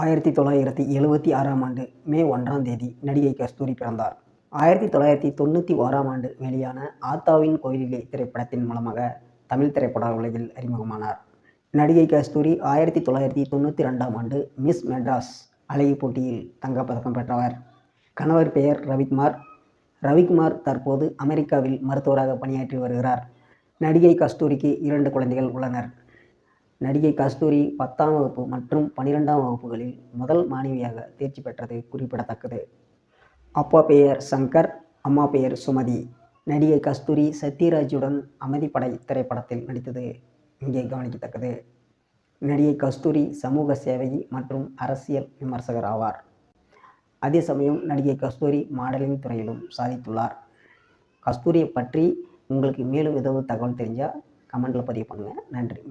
ஆயிரத்தி தொள்ளாயிரத்தி எழுபத்தி ஆறாம் ஆண்டு மே ஒன்றாம் தேதி நடிகை கஸ்தூரி பிறந்தார். ஆயிரத்தி தொள்ளாயிரத்தி தொண்ணூற்றி ஓராம் ஆண்டு வெளியான ஆத்தாவின் கோயிலிலே திரைப்படத்தின் மூலமாக தமிழ் திரைப்பட உலகில் அறிமுகமானார். நடிகை கஸ்தூரி ஆயிரத்தி தொள்ளாயிரத்தி தொண்ணூற்றி ரெண்டாம் ஆண்டு மிஸ் மெட்ராஸ் அழகி போட்டியில் தங்கப்பதக்கம் பெற்றவர். கணவர் பெயர் ரவிக்குமார். ரவிக்குமார் தற்போது அமெரிக்காவில் மருத்துவராக பணியாற்றி வருகிறார். நடிகை கஸ்தூரிக்கு இரண்டு குழந்தைகள் உள்ளனர். நடிகை கஸ்தூரி பத்தாம் வகுப்பு மற்றும் பனிரெண்டாம் வகுப்புகளில் முதல் மாணவியாக தேர்ச்சி பெற்றது குறிப்பிடத்தக்கது. அப்பா பெயர் சங்கர் அம்மா பெயர் சுமதி. நடிகை கஸ்தூரி சத்யராஜுடன் அமைதிப்படை திரைப்படத்தில் நடித்தது இங்கே கவனிக்கத்தக்கது. நடிகை கஸ்தூரி சமூக சேவை மற்றும் அரசியல் விமர்சகர் ஆவார். அதே சமயம் நடிகை கஸ்தூரி மாடலிங் துறையிலும் சாதித்துள்ளார். கஸ்தூரியை பற்றி உங்களுக்கு மேலும் ஏதாவது தகவல் தெரிஞ்சால் கமெண்ட்டில் பதிவு பண்ணுங்கள் நன்றி.